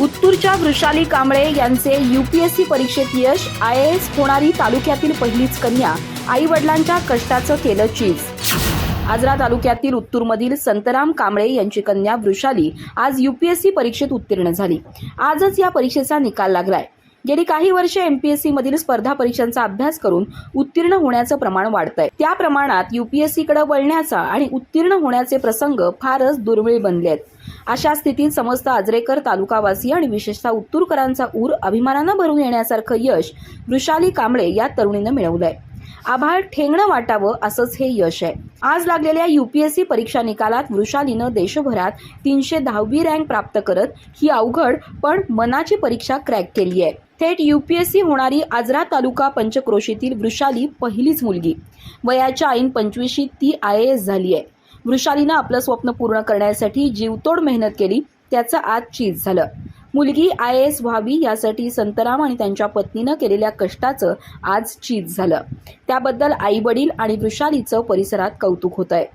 उत्तूरच्या वृषाली कांबळे यांचे युपीएससी परीक्षेत यश I A S होणारी तालुक्यातील पहिलीच कन्या आई वडिलांच्या कष्टाचं केलं चीज. आजरा तालुक्यातील उत्तूरमधील संतराम कांबळे यांची कन्या वृषाली आज युपीएससी परीक्षेत उत्तीर्ण झाली. आजच या परीक्षेचा निकाल लागलाय. गेली काही वर्षे एमपीएससी मधील स्पर्धा परीक्षांचा अभ्यास करून उत्तीर्ण होण्याचं प्रमाण वाढतंय. त्या प्रमाणात युपीएससी कडे वळण्याचा आणि उत्तीर्ण होण्याचे प्रसंग फारच दुर्मिळ बनले आहेत अशा स्थितीत समस्त आजरेकर तालुकावासी आणि विशेषतः उत्तूरकरांचा ऊर अभिमानानं भरून येण्यासारखं यश वृषाली कांबळे या तरुणीनं मिळवलंय. आभाळ ठेंगणं वाटावं असंच हे यश आहे. आज लागलेल्या युपीएससी परीक्षा निकालात वृषालीनं देशभरात तीनशे दहावी रँक प्राप्त करत ही अवघड पण मनाची परीक्षा क्रॅक केली आहे. थेट युपीएससी होणारी आजरा तालुका पंचक्रोशीतील वृषाली पहिलीच मुलगी. वयाच्या ऐन पंचवीशी ती आय ए एस झाली आहे. वृषालीनं आपलं स्वप्न पूर्ण करण्यासाठी जीवतोड मेहनत केली त्याचं आज चीज झालं. मुलगी आय ए एस व्हावी यासाठी संतराम आणि त्यांच्या पत्नीनं केलेल्या कष्टाचं आज चीज झालं. त्याबद्दल आई वडील आणि वृषालीचं परिसरात कौतुक होत आहे